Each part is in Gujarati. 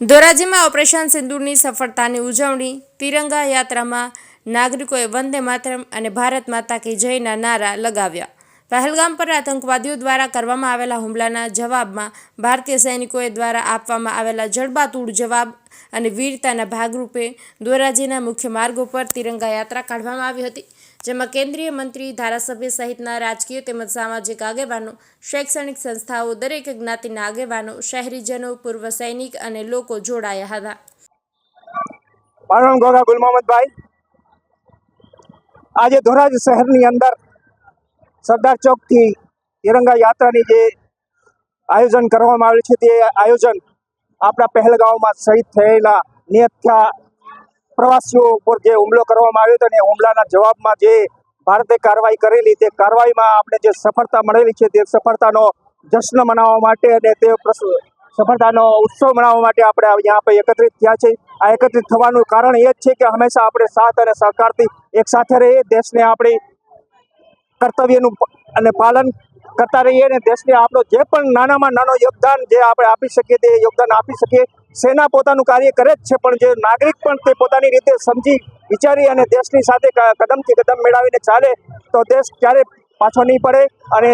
ધોરાજીમાં ઓપરેશન સિંદૂરની સફળતાની ઉજવણી, તિરંગા યાત્રામાં નાગરિકોએ વંદે માતરમ અને ભારત માતા કી જયના નારા લગાવ્યા. પહેલગામ પર આતંકવાદીઓ દ્વારા કરવામાં આવેલા હુમલાના જવાબમાં ભારતીય સૈનિકોએ દ્વારા આપવામાં આવેલા જડબાતૂડ જવાબ અને વીરતાના ભાગરૂપે ધોરાજીના મુખ્ય માર્ગો પર તિરંગા યાત્રા કાઢવામાં આવી હતી. જેમાં કેન્દ્રીય મંત્રી, ધારાસભ્ય સહિતના રાજકીય તેમજ સામાજિક આગેવાનો, શૈક્ષણિક સંસ્થાઓ દરેક જ્ઞાતિના આગેવાનો, શહેરીજનો, પૂર્વ સૈનિક અને લોકો જોડાયા હતા. આજે ધોરાજ શહેરની અંદર સરદાર ચોકથી તિરંગા યાત્રાની જે આયોજન કરવામાં આવ્યું છે, તે આયોજન આપણા પહેલગાંવમાં શહીદ થયેલા નિયતથા પ્રવાસીઓ ઉપર જે હુમલો કરવામાં આવ્યો હતો અને હુમલાના જવાબમાં જે ભારતે કાર્યવાહી કરેલી તે કાર્યવાહીમાં આપણે જે સફળતા મળેલી છે તે સફળતાનો જશ્ન મનાવવા માટે અને તે સફળતાનો ઉત્સવ મનાવવા માટે આપણે અહીંયા પર એકત્રિત થયા છે આ એકત્રિત થવાનું કારણ એ જ છે કે હંમેશા આપણે સાથ અને સહકારથી એક સાથે રહીએ. દેશને આપણી કર્તવ્યનું અને પાલન કરતા રહીએ અને દેશને આપણો જે પણ નાનામાં નાનો યોગદાન જે આપણે આપી શકીએ તે યોગદાન આપી શકીએ. સેના પોતાનું કાર્ય કરે જ છે, પણ જે નાગરિક પણ તે પોતાની રીતે સમજી, વિચારી અને દેશની સાથે કદમથી કદમ મેળવીને ચાલે, તો દેશ ક્યારે પાછો નહીં પડે અને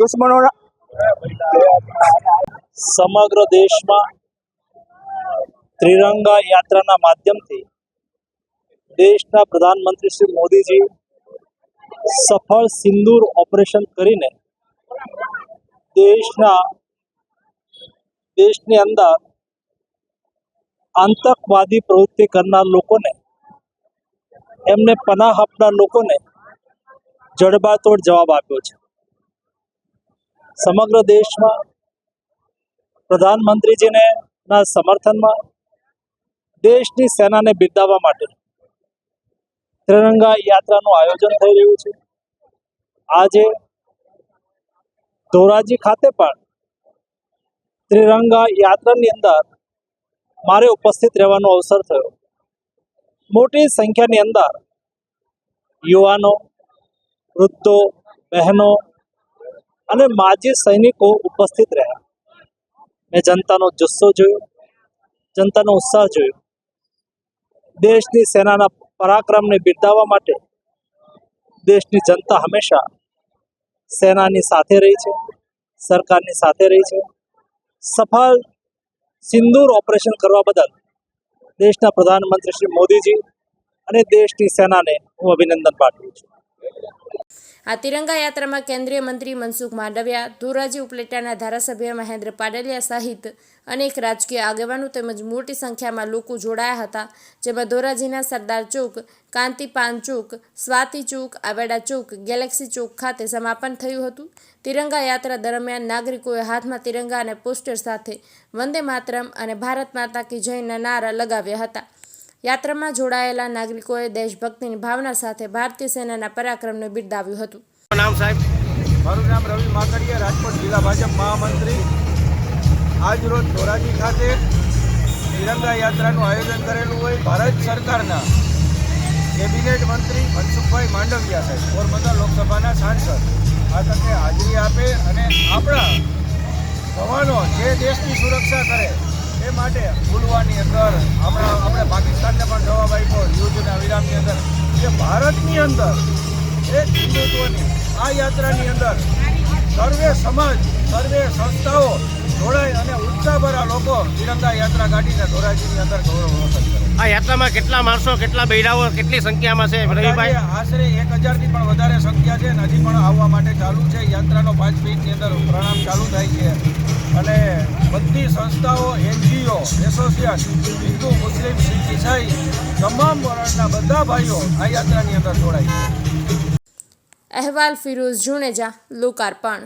દુશ્મનોના સમગ્ર દેશમાં ત્રિરંગા યાત્રાના માધ્યમથી દેશના પ્રધાનમંત્રી શ્રી મોદીજી સફળ સિંદૂર ઓપરેશન કરીને દેશના દેશની અંદર આતંકવાદી પ્રવૃત્તિ કરનાર લોકોને, એમને પનાહ આપનાર લોકોને જડબાતોડ જવાબ આપ્યો છે. સમગ્ર દેશમાં પ્રધાનમંત્રીજીને ના સમર્થનમાં દેશની સેનાને બિરદાવવા માટે ત્રિરંગા યાત્રાનું આયોજન થઈ રહ્યું છે. આજે ધોરાજી ખાતે પણ ત્રિરંગા યાત્રાની અંદર મારે ઉપસ્થિત રહેવાનો અવસર થયો. મોટી સંખ્યાની અંદર યુવાનો, વૃદ્ધો, બહેનો અને માજી સૈનિકો ઉપસ્થિત રહ્યા. મેં જનતાનો જુસ્સો જોયો, જનતાનો ઉત્સાહ જોયો. દેશની સેનાના પરાક્રમને બિરદાવવા માટે દેશની જનતા હંમેશા સેનાની સાથે રહી છે. સરકારની સાથે રહી છે. સફળ સિંદૂર ઓપરેશન કરવા બદલ દેશના પ્રધાનમંત્રી શ્રી મોદીજી અને દેશની સેનાને હું અભિનંદન પાઠવું છું. આ તિરંગા યાત્રામાં કેન્દ્રીય મંત્રી મનસુખ માંડવિયા, ધોરાજી ઉપલેટાના ધારાસભ્ય મહેન્દ્ર પાડલિયા સહિત અનેક રાજકીય આગેવાનો તેમજ મોટી સંખ્યામાં લોકો જોડાયા હતા, જેમાં ધોરાજીના સરદાર ચોક, કાંતિપાન ચોક, સ્વાતિ ચોક, આવેડા ચોક, ગેલેક્સી ચોક ખાતે સમાપન થયું હતું. તિરંગા યાત્રા દરમિયાન નાગરિકોએ હાથમાં તિરંગા અને પોસ્ટર સાથે વંદે માતરમ અને ભારત માતા કી જયના નારા લગાવ્યા હતા. યાત્રામાં જોડાયેલા નાગરિકોએ દેશભક્તિની ભાવના સાથે ભારતીય સેનાના પરાક્રમને બિરદાવ્યું હતું. નામ સાહેબ. મારું નામ રવિ માકડિયા, રાજકોટ જિલ્લા ભાજપ મહામંત્રી. આજરોજ ધોરાજી ખાતે તિરંગા યાત્રાનું આયોજન કરેલું હોય ભારત સરકારના કેબિનેટ મંત્રી મનસુખભાઈ માંડવિયા સાહેબ, પોરબંદર લોકસભાના સાંસદ. આ તકે હાજરી આપે અને આપણા જવાનો જે દેશની સુરક્ષા કરે એ માટે ભૂલવાની અંદર હમણાં આપણે પાકિસ્તાનને પણ જવાબ આપ્યો યુદ્ધના વિરામની અંદર કે ભારતની અંદર એક હિન્દુત્વની આ યાત્રાની અંદર સર્વે સમાજ સર્વે સંસ્થાઓ જોડાય અને ઉત્સાહભરા લોકો તિરંગા યાત્રા કાઢીને ધોરાજીની અંદર ગૌરવ રોશન કરે. આ યાત્રામાં કેટલા માણસો કેટલા બૈરાઓ કેટલી સંખ્યામાં છે રવિભાઈ? આશરે એક હજારથી પણ વધારે સંખ્યા છે અને હજી પણ આવવા માટે ચાલુ છે. યાત્રાનો પાંચ મિનિટની અંદર પ્રણામ ચાલુ થાય છે. બધી સંસ્થાઓ, NGO, association, Hindu, Muslim, Sikh, ઈસાઈ તમામ વર્ણના બધા ભાઈઓ આ યાત્રાની અંદર જોડાય અહેવાલ ફિરોઝ જુણેજા લોકાર્પણ.